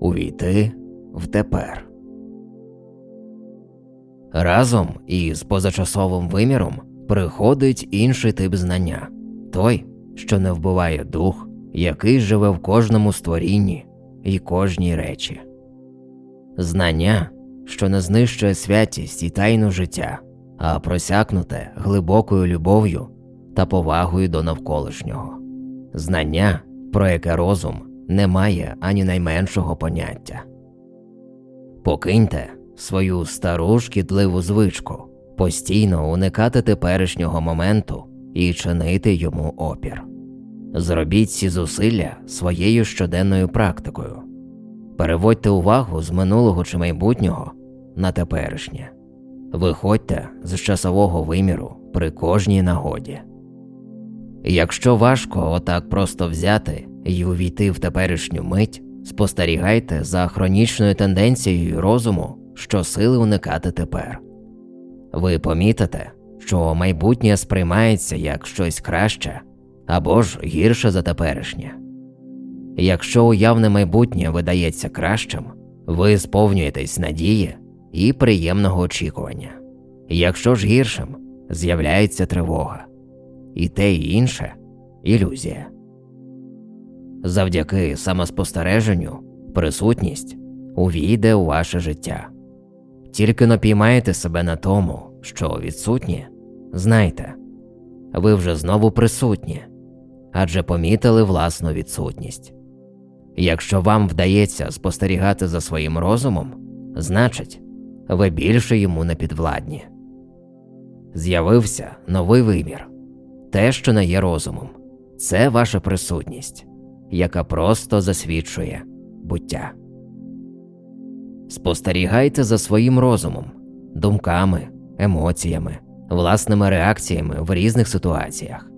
увійти в тепер. Разом із позачасовим виміром приходить інший тип знання той, що не вбиває дух, який живе в кожному створінні і кожній речі. Знання, що не знищує святість і тайну життя, а просякнуте глибокою любов'ю та повагою до навколишнього. Знання, про яке розум не має ані найменшого поняття. Покиньте свою стару шкідливу звичку, постійно уникати теперішнього моменту і чинити йому опір. Зробіть ці зусилля своєю щоденною практикою. Переводьте увагу з минулого чи майбутнього на теперішнє. Виходьте з часового виміру при кожній нагоді. Якщо важко отак просто взяти і увійти в теперішню мить, спостерігайте за хронічною тенденцією розуму, що сили уникати тепер. Ви помітите, що майбутнє сприймається як щось краще або ж гірше за теперішнє. Якщо уявне майбутнє видається кращим, ви сповнюєтесь надії і приємного очікування. Якщо ж гіршим, з'являється тривога, і те і інше ілюзія. Завдяки самоспостереженню, присутність увійде у ваше життя. Тільки напіймаєте себе на тому, що відсутні, знайте, ви вже знову присутні, адже помітили власну відсутність. Якщо вам вдається спостерігати за своїм розумом, значить, ви більше йому не підвладні. З'явився новий вимір те, що не є розумом, це ваша присутність, яка просто засвідчує буття. Спостерігайте за своїм розумом, думками, емоціями, власними реакціями в різних ситуаціях.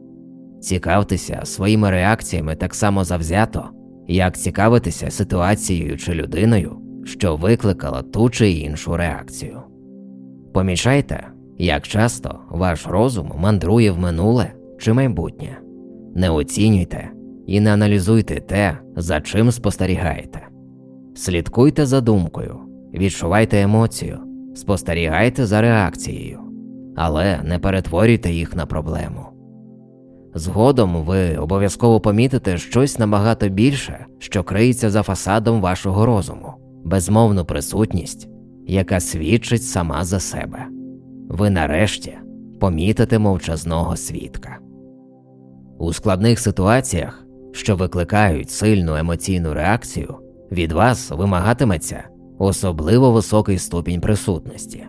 Цікавтеся своїми реакціями так само завзято, як цікавитися ситуацією чи людиною, що викликала ту чи іншу реакцію. Помічайте, як часто ваш розум мандрує в минуле чи майбутнє. Не оцінюйте і не аналізуйте те, за чим спостерігаєте. Слідкуйте за думкою, відчувайте емоцію, спостерігайте за реакцією, але не перетворюйте їх на проблему. Згодом ви обов'язково помітите щось набагато більше, що криється за фасадом вашого розуму, безмовну присутність, яка свідчить сама за себе. Ви нарешті помітите мовчазного свідка. У складних ситуаціях, що викликають сильну емоційну реакцію, від вас вимагатиметься особливо високий ступінь присутності.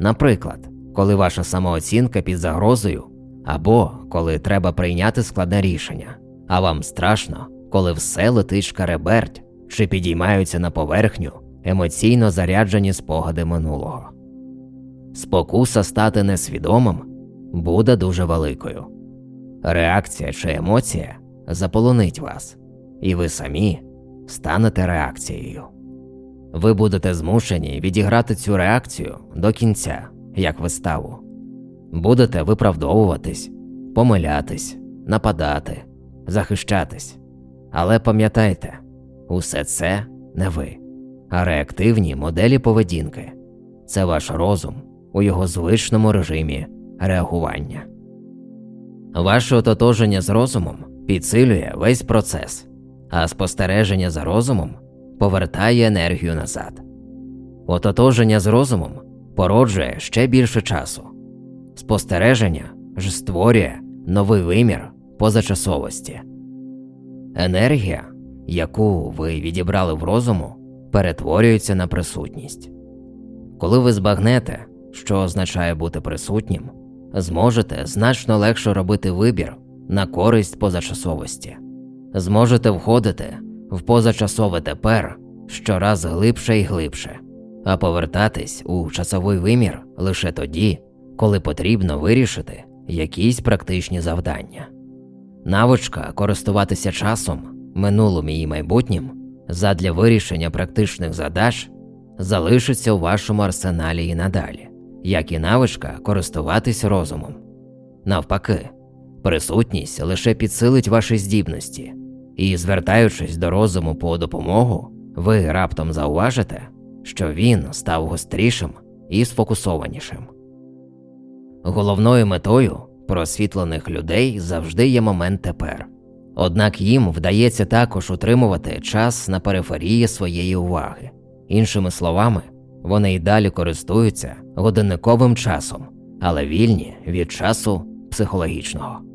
Наприклад, коли ваша самооцінка під загрозою, або коли треба прийняти складне рішення, а вам страшно, коли все летить шкареберть чи підіймаються на поверхню емоційно заряджені спогади минулого. Спокуса стати несвідомим буде дуже великою. Реакція чи емоція заполонить вас, і ви самі станете реакцією. Ви будете змушені відіграти цю реакцію до кінця, як виставу. Будете виправдовуватись, помилятись, нападати, захищатись. Але пам'ятайте, усе це не ви, а реактивні моделі поведінки це ваш розум у його звичному режимі реагування. Ваше ототоження з розумом підсилює весь процес, а спостереження за розумом повертає енергію назад. Ототоження з розумом породжує ще більше часу. Спостереження ж створює новий вимір позачасовості. Енергія, яку ви відібрали в розуму, перетворюється на присутність. Коли ви збагнете, що означає бути присутнім, зможете значно легше робити вибір на користь позачасовості, зможете входити в позачасове тепер щораз глибше і глибше, а повертатись у часовий вимір лише тоді, коли потрібно вирішити якісь практичні завдання. Навичка користуватися часом, минулим і майбутнім задля вирішення практичних задач залишиться у вашому арсеналі і надалі, як і навичка користуватись розумом. Навпаки, присутність лише підсилить ваші здібності, і, звертаючись до розуму по допомогу, ви раптом зауважите, що він став гострішим і сфокусованішим. Головною метою просвітлених людей завжди є момент тепер. Однак їм вдається також утримувати час на периферії своєї уваги. Іншими словами, вони й далі користуються годинниковим часом, але вільні від часу психологічного.